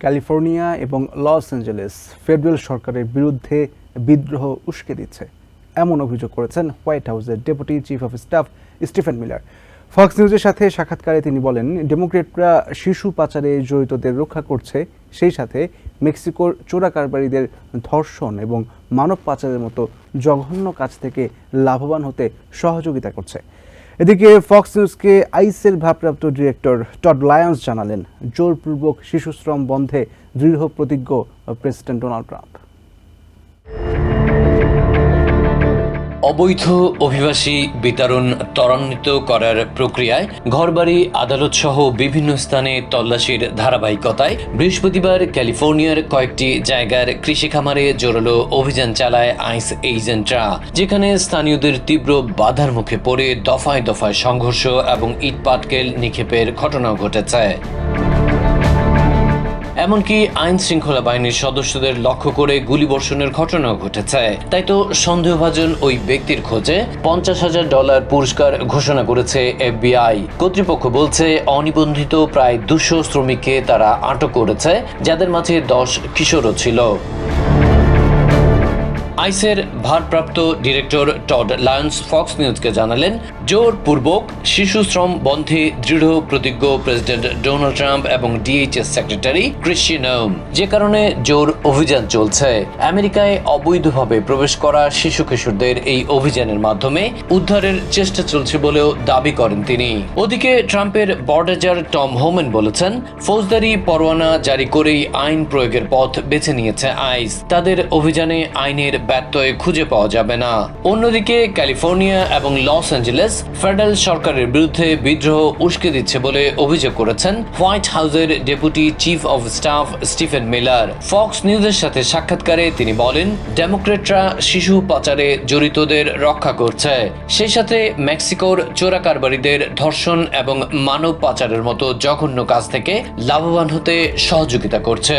California এবং Los Angeles federal সরকারের বিরুদ্ধে বিদ্রোহ উস্কে দিচ্ছে। এমন অভিযোগ করেছেন হোয়াইট হাউসের deputy chief of staff Stephen Miller. Fox নিউজের সাথে সাক্ষাৎকারে তিনি বলেন, ডেমোক্রেটরা শিশু পাচারে জড়িতদের রক্ষা করছে, সেই সাথে মেক্সিকোর চোরা কারবারিদের ধর্ষণ এবং মানব পাচারের মতো জঘন্য কাজ থেকে লাভবান হতে সহযোগিতা করছে। এদিকে ফক্স নিউজকে আইসের ভারপ্রাপ্ত ডিরেক্টর টড লায়ন্স জানালেন, জোরপূর্বক শিশুশ্রম বন্ধে দৃঢ় প্রতিজ্ঞ প্রেসিডেন্ট ডোনাল্ড ট্রাম্প। অবৈধ অভিবাসী বিতরণ ত্বরান্বিত করার প্রক্রিয়ায় ঘরবাড়ি আদালত সহ বিভিন্ন স্থানে তল্লাশির ধারাবাহিকতায় বৃহস্পতিবার ক্যালিফোর্নিয়ার কয়েকটি জায়গার কৃষি খামারে জোরালো অভিযান চালায় আইস এজেন্টরা, যেখানে স্থানীয়দের তীব্র বাধার মুখে পড়ে দফায় দফায় সংঘর্ষ এবং ইটপাটকেল নিক্ষেপের ঘটনাও ঘটেছে। এমনকি আইন শৃঙ্খলা বাহিনীর সদস্যদের লক্ষ্য করে গুলিবর্ষণের ঘটনাও ঘটেছে। তাই তো সন্দেহভাজন ওই ব্যক্তির খোঁজে পঞ্চাশ হাজার ডলার পুরস্কার ঘোষণা করেছে এফবিআই। কর্তৃপক্ষ বলছে, অনিবন্ধিত প্রায় দুশো শ্রমিককে তারা আটক করেছে, যাদের মাঝে দশ কিশোরও ছিল। আইসের ভারপ্রাপ্ত ডিরেক্টর টড লায়ন্স ফক্স নিউজকে জানালেন জোরপূর্বক শিশু শ্রম বন্ধে দৃঢ় প্রতিজ্ঞ প্রেসিডেন্ট ডোনাল্ড ট্রাম্প এবং ডিএইচএস সেক্রেটারি ক্রিশ্চিয়ানোম যে কারণে জোর অভিযান চলছে। আমেরিকায় অবৈধভাবে প্রবেশ করা শিশু কিশোরদের এই অভিযানের মাধ্যমে উদ্ধারের চেষ্টা চলছে বলেও দাবি করেন তিনি। ওদিকে ট্রাম্পের বর্ডাজার টম হোমেন বলেছেন, ফৌজদারি পরোয়ানা জারি করেই আইন প্রয়োগের পথ বেছে নিয়েছে আইস। তাদের অভিযানে আইনের ব্যত্যয় খুঁজে পাওয়া যাবে না। অন্যদিকে, ক্যালিফোর্নিয়া এবং লস অ্যাঞ্জেলেস ফেডারেল সরকারের বিরুদ্ধে বিদ্রোহ উস্কে দিচ্ছে বলে অভিযোগ করেছেন হোয়াইট হাউসের deputy chief of staff Stephen Miller. Fox নিউজের সাথে সাক্ষাৎকারে তিনি বলেন, ডেমোক্রেটরা শিশু পাচারে জড়িতদের রক্ষা করছে। সেই সাথে মেক্সিকোর চোরা কারবারিদের ধর্ষণ এবং মানব পাচারের মতো জঘন্য কাজ থেকে লাভবান হতে সহযোগিতা করছে।